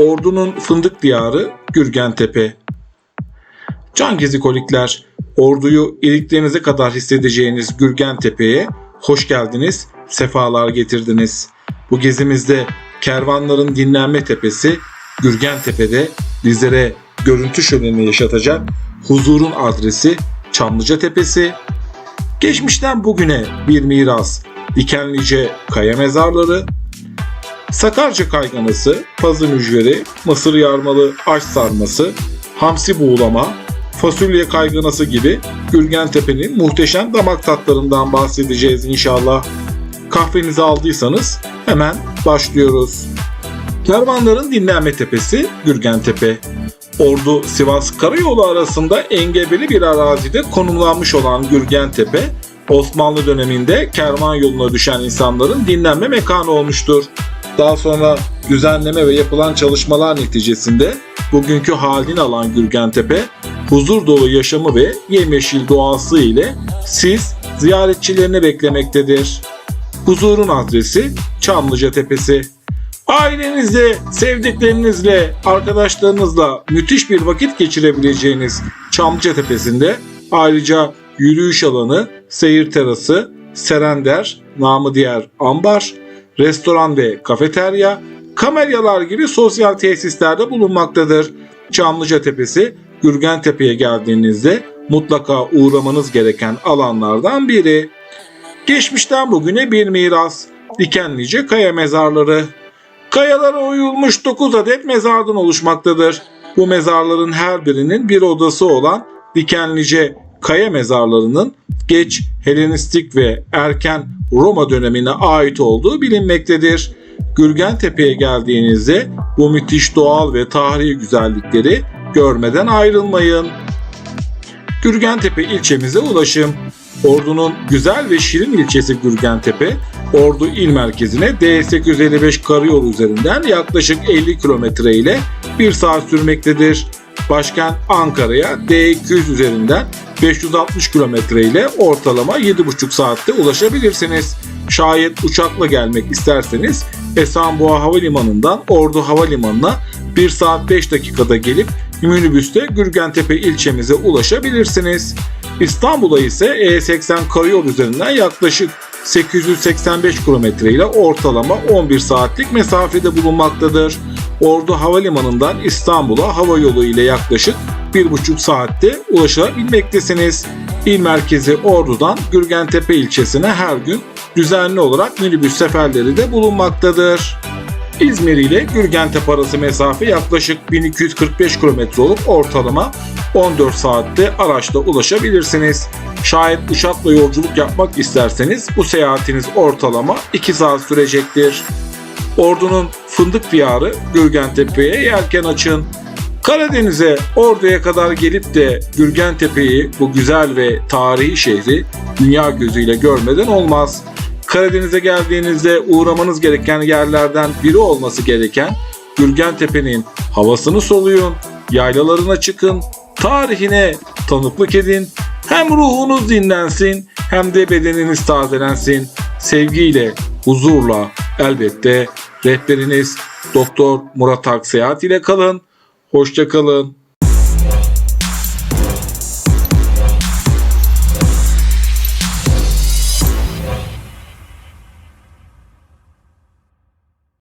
Ordu'nun fındık diyarı Gürgentepe. Can gezikolikler, orduyu iliklerinize kadar hissedeceğiniz Gürgentepe'ye hoş geldiniz, sefalar getirdiniz. Bu gezimizde kervanların dinlenme tepesi Gürgentepe'de bizlere görüntü şöleni yaşatacak huzurun adresi Çamlıca Tepesi. Geçmişten bugüne bir miras, Dikenlice Kaya Mezarları, Sakarca kayganası, pazı mücveri, mısır yarmalı aş sarması, hamsi buğulama, fasulye kayganası gibi Gürgentepe'nin muhteşem damak tatlarından bahsedeceğiz inşallah. Kahvenizi aldıysanız hemen başlıyoruz. Kervanların dinlenme tepesi Gürgentepe. Ordu Sivas Karayolu arasında engebeli bir arazide konumlanmış olan Gürgentepe, Osmanlı döneminde kervan yoluna düşen insanların dinlenme mekanı olmuştur. Daha sonra düzenleme ve yapılan çalışmalar neticesinde bugünkü halini alan Gürgentepe, huzur dolu yaşamı ve yemyeşil doğası ile siz ziyaretçilerini beklemektedir. Huzurun adresi Çamlıca Tepesi. Ailenizle, sevdiklerinizle, arkadaşlarınızla müthiş bir vakit geçirebileceğiniz Çamlıca Tepesi'nde ayrıca yürüyüş alanı, seyir terası, serender, namı diğer ambar, restoran ve kafeterya, kamelyalar gibi sosyal tesislerde bulunmaktadır. Çamlıca Tepesi, Gürgentepe'ye geldiğinizde mutlaka uğramanız gereken alanlardan biri. Geçmişten bugüne bir miras. Dikenlice kaya mezarları. Kayalara oyulmuş 9 adet mezardan oluşmaktadır. Bu mezarların her birinin bir odası olan Dikenlice kaya mezarlarının geç Helenistik ve erken Roma dönemine ait olduğu bilinmektedir. Gürgentepe'ye geldiğinizde bu müthiş doğal ve tarihi güzellikleri görmeden ayrılmayın. Gürgentepe ilçemize ulaşım. Ordu'nun güzel ve şirin ilçesi Gürgentepe, Ordu il merkezine D855 karayolu üzerinden yaklaşık 50 kilometre ile 1 saat sürmektedir. Başkent Ankara'ya D200 üzerinden 560 kilometre ile ortalama 7,5 saatte ulaşabilirsiniz. Şayet uçakla gelmek isterseniz Esenboğa Havalimanı'ndan Ordu Havalimanı'na 1 saat 5 dakikada gelip minibüste Gürgentepe ilçemize ulaşabilirsiniz. İstanbul'a ise E80 karayol üzerinden yaklaşık 885 kilometre ile ortalama 11 saatlik mesafede bulunmaktadır. Ordu Havalimanı'ndan İstanbul'a hava yolu ile yaklaşık 1,5 saatte ulaşabilmektesiniz. İl merkezi Ordu'dan Gürgentepe ilçesine her gün düzenli olarak minibüs seferleri de bulunmaktadır. İzmir ile Gürgentepe arası mesafe yaklaşık 1245 km olup ortalama 14 saatte araçla ulaşabilirsiniz. Şayet uçakla yolculuk yapmak isterseniz bu seyahatiniz ortalama 2 saat sürecektir. Ordu'nun fındık diyarı Gürgentepe'ye yelken açın. Karadeniz'e Ordu'ya kadar gelip de Gürgentepe'yi bu güzel ve tarihi şehri dünya gözüyle görmeden olmaz. Karadeniz'e geldiğinizde uğramanız gereken yerlerden biri olması gereken Gürgentepe'nin havasını soluyun, yaylalarına çıkın, tarihine tanıklık edin. Hem ruhunuz dinlensin hem de bedeniniz tazelensin. Sevgiyle, huzurla elbette rehberiniz Doktor Murat Akseyahat ile kalın. Hoşça kalın.